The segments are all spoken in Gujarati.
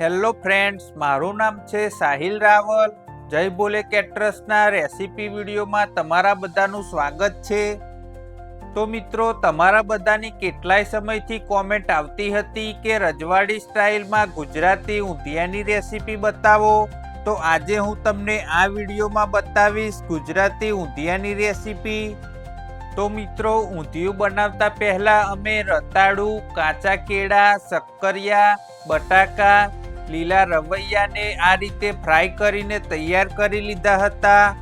હેલો ફ્રેન્ડ્સ મારું નામ છે સાહિલ રાવલ. જય બોલે કેટરસના રેસીપી વિડીયોમાં તમારા બધાનું સ્વાગત છે. તો મિત્રો, તમારા બધાની કેટલાય સમયથી કોમેન્ટ આવતી હતી કે રજવાડી સ્ટાઇલમાં ગુજરાતી ઊંધિયાની રેસીપી બતાવો. તો આજે હું તમને આ વિડીયોમાં બતાવીશ ગુજરાતી ઊંધિયાની રેસીપી. તો મિત્રો, ઊંધિયું બનાવતા પહેલાં અમે રતાળું, કાચા કેળા, શક્કરિયા, બટાકા લીલા રવૈયાને આ રીતે ફ્રાય કરીને તૈયાર કરી લીધા હતા.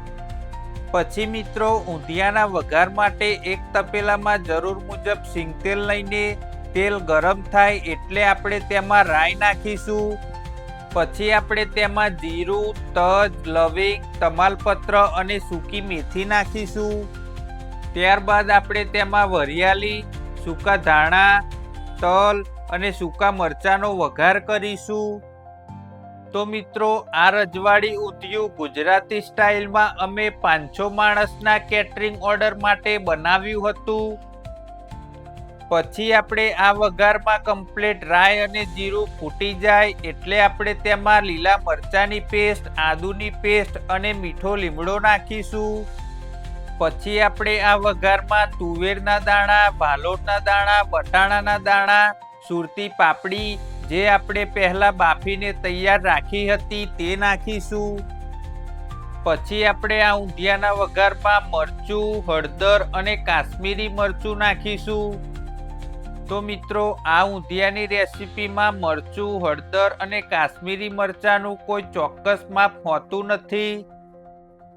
પછી મિત્રો, ઊંધિયાના વઘાર માટે એક તપેલામાં જરૂર મુજબ સિંગતેલ લઈને તેલ ગરમ થાય એટલે આપણે તેમાં રાઈ નાખીશું. પછી આપણે તેમાં જીરું, તજ, લવિંગ, તમાલપત્ર અને સૂકી મેથી નાખીશું. ત્યારબાદ આપણે તેમાં વરિયાળી, સૂકા ધાણા, તલ અને સૂકા મરચાંનો વઘાર કરીશું. તો મિત્રો, આ રજવાડી ઊંધિયું ગુજરાતી સ્ટાઇલમાં અમે પાંચસો માણસના કેટરિંગ ઓર્ડર માટે બનાવ્યું હતું. પછી આપણે આ વઘારમાં કમ્પ્લેટ રાઈ અને જીરું ફૂટી જાય એટલે આપણે તેમાં લીલા મરચાંની પેસ્ટ આદુની પેસ્ટ અને મીઠો લીમડો નાખીશું. પછી આપણે આ વઘારમાં તુવેરના દાણા ભાલોટના દાણા, બટાણાના દાણા, સુરતી પાપડી જે આપણે પહેલા બાફીને તૈયાર રાખી હતી તે નાખીશું. પછી આપણે આ ઊંધિયાના વઘારમાં મરચું, હળદર અને કાશ્મીરી મરચું નાખીશું. તો મિત્રો, આ ઊંધિયાની રેસીપીમાં મરચું, હળદર અને કાશ્મીરી મરચાંનું કોઈ ચોક્કસ માપ હોતું નથી.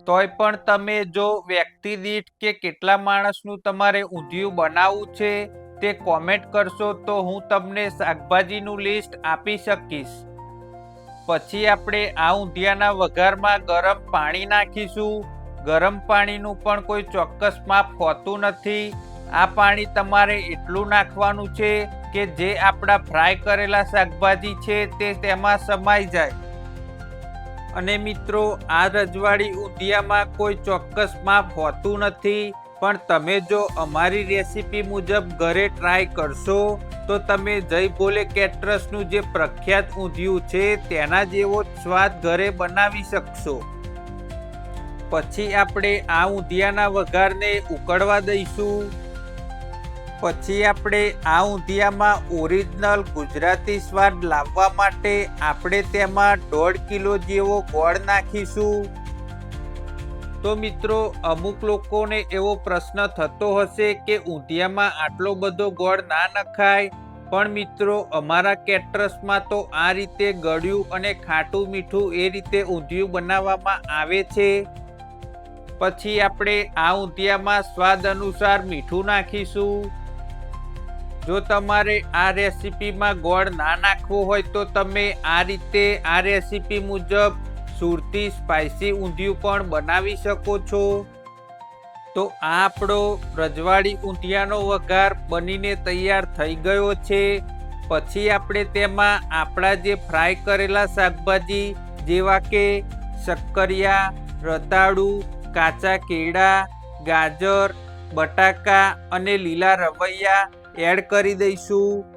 તોય પણ તમે જો વ્યક્તિ દીઠ કે કેટલા માણસનું તમારે ઊંધિયું બનાવવું છે તે કોમેન્ટ કરશો તો હું તમને શાકભાજીનું લિસ્ટ આપી શકીશ. પછી આપણે આ ઊંધિયાના વઘારમાં ગરમ પાણી નાખીશું. ગરમ પાણીનું પણ કોઈ ચોક્કસ માપ હોતું નથી. આ પાણી તમારે એટલું નાખવાનું છે કે જે આપણા ફ્રાય કરેલા શાકભાજી છે તે તેમાં સમાઈ જાય. અને મિત્રો, આ રજવાડી ઊંધિયામાં કોઈ ચોક્કસ માપ હોતું નથી. પણ તમે જો અમારી રેસીપી મુજબ ઘરે ટ્રાય કરશો, તો તમે જય ભોલે કેટરસનું જે પ્રખ્યાત ઊંધિયું છે, તેના જેવો સ્વાદ ઘરે બનાવી શકશો. પછી આપણે આ ઊંધિયાના વઘારને ઉકળવા દઈશું. પછી આપણે આ ઊંધિયામાં ઓરિજિનલ ગુજરાતી સ્વાદ લાવવા માટે આપણે તેમાં દોઢ કિલો જેવો ગોળ નાખીશું. તો મિત્રો, અમુક લોકોને એવો પ્રશ્ન થતો હશે કે ઊંધિયામાં આટલો બધો ગોળ ના નખાય. પણ મિત્રો, અમારા કેટરસમાં તો આ રીતે ગળ્યું અને ખાટું મીઠું એ રીતે ઊંધિયું બનાવવામાં આવે છે. પછી આપણે આ ઊંધિયામાં સ્વાદ અનુસાર મીઠું નાખીશું. જો તમારે આ રેસીપીમાં ગોળ ના નાખવો હોય તો તમે આ રીતે, આ રેસીપી મુજબ સુરતી સ્પાઇસી ઊંધિયું પણ બનાવી શકો છો. તો આ આપણો રજવાડી ઊંધિયાનો વઘાર બનીને તૈયાર થઈ ગયો છે. પછી આપણે તેમાં આપણા જે ફ્રાય કરેલા શાકભાજી જેવા કે શક્કરિયા, રતાળું, કાચા કેળા, ગાજર, બટાકા અને લીલા રવૈયા એડ કરી દઈશું.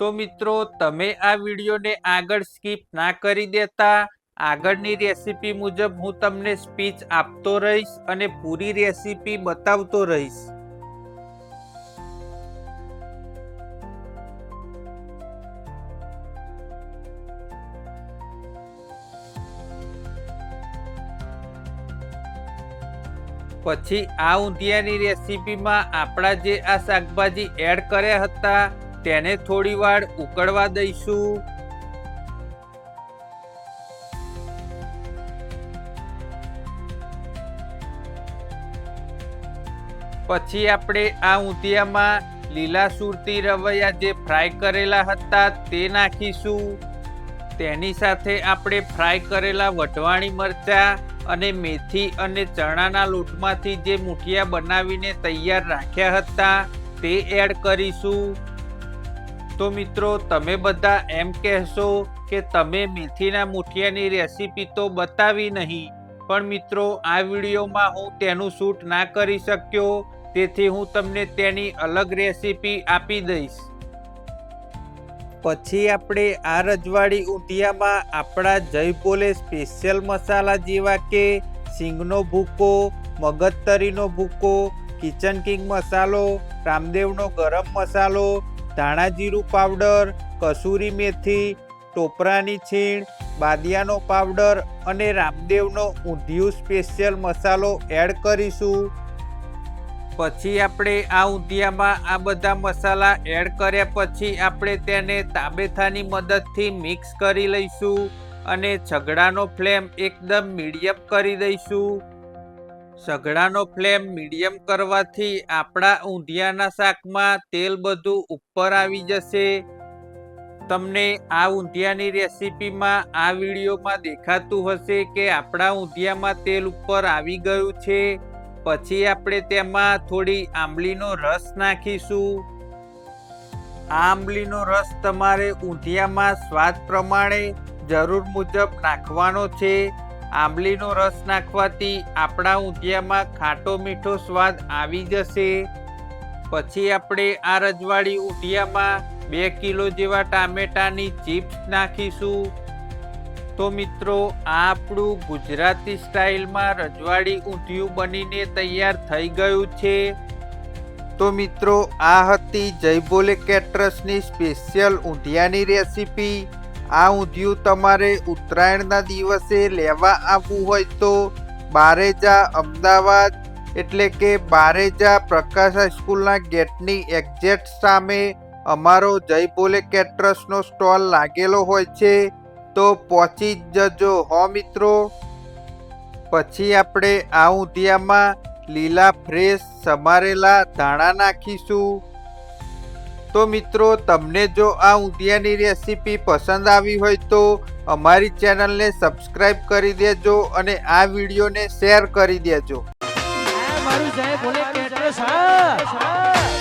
તો મિત્રો, તમે આ વિડીયોને આગળ સ્કીપ ના કરી દેતા. આગળની રેસીપી મુજબ હું તમને સ્પીચ આપતો રહીશ અને પૂરી રેસીપી બતાવતો રહીશ. પછી આ ઊંધિયાની રેસીપીમાં આપણા જે આ શાકભાજી એડ કર્યા હતા તેને થોડી વાર ઉકળવા દઈશું. પછી આપણે આ ઊંધિયામાં લીલા સુરતી રવૈયા જે ફ્રાય કરેલા હતા તે નાખીશું. તેની સાથે આપણે ફ્રાય કરેલા વઢવાણી મરચાં અને મેથી અને ચણાના લોટમાંથી જે મુઠિયા બનાવીને તૈયાર રાખ્યા હતા તે એડ કરીશું. તો મિત્રો, તમે બધા એમ કહેશો કે તમે મેથીના મુઠિયાની રેસીપી તો બતાવી નહીં. પણ મિત્રો, આ વિડીયોમાં હું તેનું શૂટ ના કરી શક્યો, તેથી હું તમને તેની અલગ રેસીપી આપી દઈશ. પછી આપણે આ રજવાડી ઊંધિયામાં આપણા જય બોલે સ્પેશિયલ મસાલા જેવા કે સિંગનો ભૂકો, મગજતરીનો ભૂકો, કિચન કિંગ મસાલો, રામદેવનો ગરમ મસાલો ધાણા જીરું પાવડર, કસૂરી મેથી, ટોપરાની છીણ, બાદિયાનો પાવડર અને રામદેવનો ઊંધિયું સ્પેશિયલ મસાલો એડ કરીશું. પછી આપણે આ ઊંધિયામાં આ બધા મસાલા એડ કર્યા પછી આપણે તેને તાબેથાની મદદથી મિક્સ કરી લઈશું અને છગડાનો ફ્લેમ એકદમ મીડિયમ કરી દઈશું. સગડાનો ફ્લેમ મીડિયમ કરવાથી આપણા ઊંધિયાના શાકમાં તેલ બધું ઉપર આવી જશે. તમને આ ઊંધિયાની રેસીપીમાં, આ વિડીયોમાં દેખાતું હશે કે આપણા ઊંધિયામાં તેલ ઉપર આવી ગયું છે. પછી આપણે તેમાં થોડી આંબલીનો રસ નાખીશું. આ આંબલીનો રસ તમારે ઊંધિયામાં સ્વાદ પ્રમાણે જરૂર મુજબ નાખવાનો છે. આંબલીનો રસ નાખવાથી આપણા ઊંધિયામાં ખાટો મીઠો સ્વાદ આવી જશે. પછી આપણે આ રજવાડી ઊંધિયામાં બે કિલો જેવા ટામેટાની ચિપ્સ નાખીશું. તો મિત્રો, આ આપણું ગુજરાતી સ્ટાઇલમાં રજવાડી ઊંધિયું બનીને તૈયાર થઈ ગયું છે. તો મિત્રો, આ હતી જય બોલે કેટરસની સ્પેશિયલ ઊંધિયાની રેસીપી. આ ઊંધિયું તમારે ઉત્તરાયણના દિવસે લેવા આવવું હોય તો બારેજા અમદાવાદ એટલે કે બારેજા પ્રકાશ હાઈસ્કૂલના ગેટની એક્ઝેક્ટ સામે અમારો જય બોલે કેટરસનો સ્ટોલ લાગેલો હોય છે. તો પહોંચી જ જજો હો મિત્રો. પછી આપણે આ ઊંધિયામાં લીલા ફ્રેશ સમારેલા ધાણા નાખીશું. તો મિત્રો, તમને જો આ ઊંધિયાની રેસીપી પસંદ આવી હોય તો અમારી ચેનલને સબસ્ક્રાઇબ કરી દેજો અને આ વિડીયોને શેર કરી દેજો. મારું જય ભોલે કેટરસ હા